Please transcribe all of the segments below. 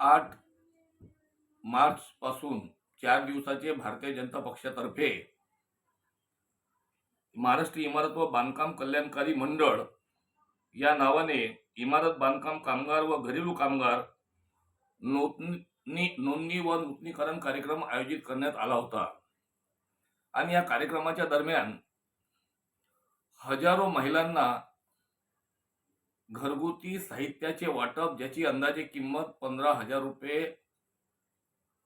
आठ मार्चपासून चार दिवसाचे भारतीय जनता पक्षातर्फे महाराष्ट्र इमारत व बांधकाम कल्याणकारी मंडळ या नावाने इमारत बांधकाम कामगार व घरेलू कामगार नोंदणी नोंदणी व नूतनीकरण कार्यक्रम आयोजित करण्यात आला होता. आणि या कार्यक्रमाच्या दरम्यान हजारो महिलांना घरगुती साहित्याचे वाटप ज्याची अंदाजे किंमत पंधरा हजार रुपये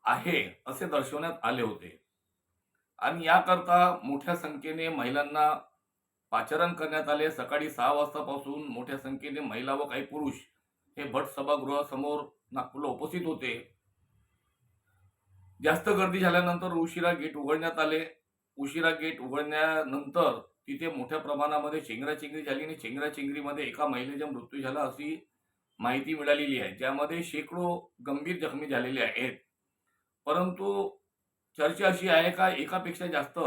आहे असे दर्शवण्यात आले होते. आणि याकरता मोठ्या संख्येने महिलांना पाचारण करण्यात आले. सकाळी सहा वाजतापासून मोठ्या संख्येने महिला व काही पुरुष हे भट सभागृहासमोर नागपूरला उपस्थित होते. जास्त गर्दी झाल्यानंतर उशिरा गेट उघडण्यात आले. उशिरा गेट उघडण्यानंतर तिथे मोठ्या प्रमाणामध्ये चेंगराचेंगरी झाली आणि चेंगराचेंगरीमध्ये एका महिलेचा मृत्यू झाला अशी माहिती मिळालेली आहे. ज्यामध्ये शेकडो गंभीर जखमी झालेले आहेत. परंतु चर्चा अशी आहे का एकापेक्षा जास्त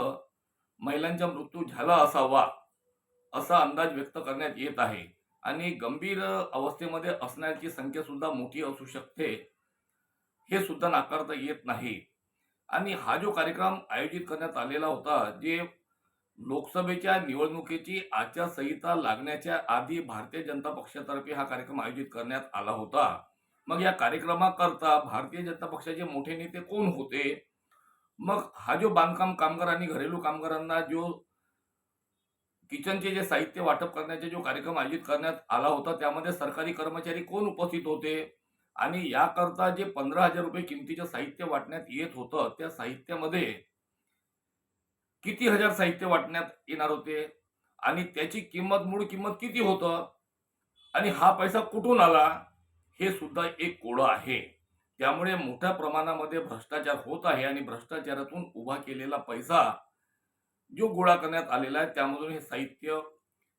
महिलांचा मृत्यू झाला असावा असा अंदाज व्यक्त करण्यात येत आहे. आणि गंभीर अवस्थेमध्ये असण्याची संख्या सुद्धा मोठी असू शकते हे सुद्धा नाकारता येत नाही. आणि हा जो कार्यक्रम आयोजित करण्यात आलेला होता जे लोकसभेच्या निवडणुकीची आचारसंहिता लागण्याच्या आधी भारतीय जनता पक्षातर्फे हा कार्यक्रम आयोजित करण्यात आला होता. मग या कार्यक्रमाकरता भारतीय जनता पक्षाचे मोठे नेते कोण होते? मग हा जो बांधकाम कामगार आणि घरेलू कामगारांना जो किचनचे जे साहित्य वाटप करण्याचे जो कार्यक्रम आयोजित करण्यात आला होता त्यामध्ये सरकारी कर्मचारी कोण उपस्थित होते? आणि याकरता जे पंधरा हजार रुपये किमतीचं साहित्य वाटण्यात येत होतं त्या साहित्यामध्ये किती हजार साहित्य वाटण्यात येणार होते? आणि त्याची किंमत मूळ किंमत किती होतं? आणि हा पैसा कुठून आला? हे सुद्धा एक कोडं आहे. त्यामुळे मोठ्या प्रमाणामध्ये भ्रष्टाचार होत आहे आणि भ्रष्टाचारातून उभा केलेला पैसा जो गोळा करण्यात आलेला आहे त्यामधून हे साहित्य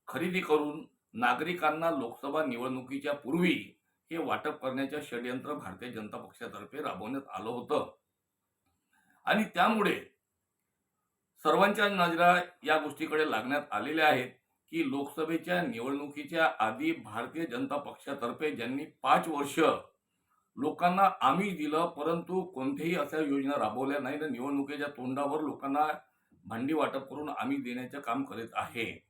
खरेदी करून नागरिकांना लोकसभा निवडणुकीच्या पूर्वी हे वाटप करण्याचे षडयंत्र भारतीय जनता पक्षातर्फे राबवण्यात आलं होतं. आणि त्यामुळे सर्वांच्या नजरा या गोष्टीकडे लागण्यात आलेल्या आहेत की लोकसभेच्या निवडणुकीच्या आधी भारतीय जनता पक्षातर्फे ज्यांनी पाच वर्ष लोकांना आम्ही दिलं परंतु कोणत्याही अशा योजना राबवल्या नाही तर निवडणुकीच्या तोंडावर लोकांना भांडी वाटप करून आम्ही देण्याचं काम करत आहे.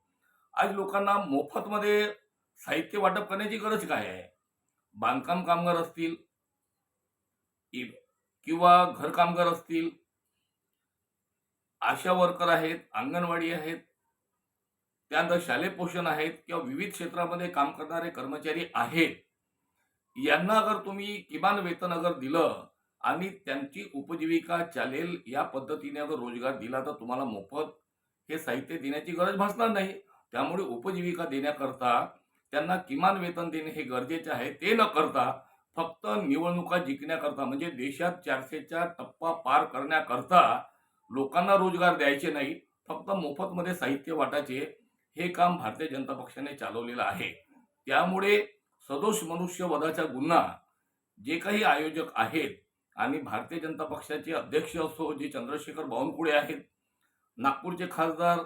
आज लोकांना मोफतमध्ये साहित्य वाटप करण्याची गरज काय आहे? बांधकाम कामगार असतील इ- किंवा घर कामगार असतील आशा वर्कर आहेत अंगणवाडी आहेत त्यानंतर शालेय पोषण आहेत किंवा विविध क्षेत्रामध्ये काम करणारे कर्मचारी आहेत. यांना अगर तुम्ही किमान वेतन अगर दिलं आणि त्यांची उपजीविका चालेल या पद्धतीने अगर रोजगार दिला तर तुम्हाला मोफत हे साहित्य देण्याची गरज भासणार नाही. त्यामुळे उपजीविका देण्याकरता त्यांना किमान वेतन देणे हे गरजेचे आहे. ते न करता फक्त निवडणुका जिंकण्याकरता म्हणजे देशात चारशेचा टप्पा पार करण्याकरता लोकांना रोजगार द्यायचे नाही फक्त मोफतमध्ये साहित्य वाटायचे हे काम भारतीय जनता पक्षाने चालवलेलं आहे. त्यामुळे सदोष मनुष्यवधाचा गुन्हा जे काही आयोजक आहेत आणि भारतीय जनता पक्षाचे अध्यक्ष असो जे चंद्रशेखर बावनकुळे आहेत नागपूरचे खासदार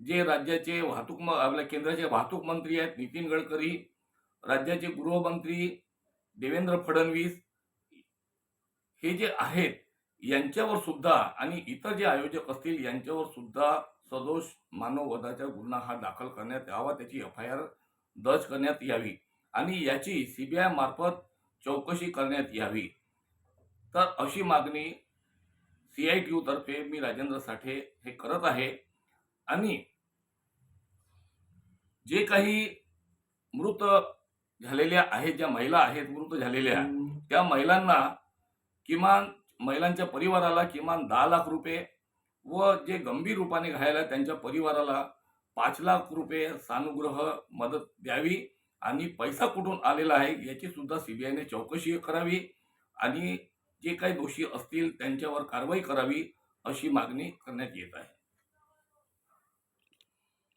जे राज्याचे वाहतूक म- आपल्या केंद्राचे वाहतूक मंत्री आहेत नितीन गडकरी राज्याचे गृहमंत्री देवेंद्र फडणवीस हे जे आहेत यांच्यावर सुद्धा आणि इतर जे आयोजक असतील यांच्यावर सुद्धा सदोष मानववधाचा गुन्हा हा दाखल करण्यात यावा त्याची एफ आय आर दर्ज करण्यात यावी आणि याची सीबीआय मार्फत चौकशी करण्यात यावी. तर अशी मागणी सी आय टी तर्फे मी राजेंद्र साठे हे करत आहे. आणि जे काही मृत झालेल्या आहेत ज्या महिला आहेत मृत झालेल्या त्या महिलांना किमान महिलांच्या परिवाराला किमान दहा लाख रुपये व जे गंभीर रूपाने घायल आहेत त्यांच्या परिवाराला पाच लाख रुपये सानुग्रह मदत द्यावी आणि पैसा कुठून आलेला आहे याची सुद्धा सीबीआयने चौकशी करावी आणि जे काही दोषी असतील त्यांच्यावर कारवाई करावी अशी मागणी करण्यात येत आहे.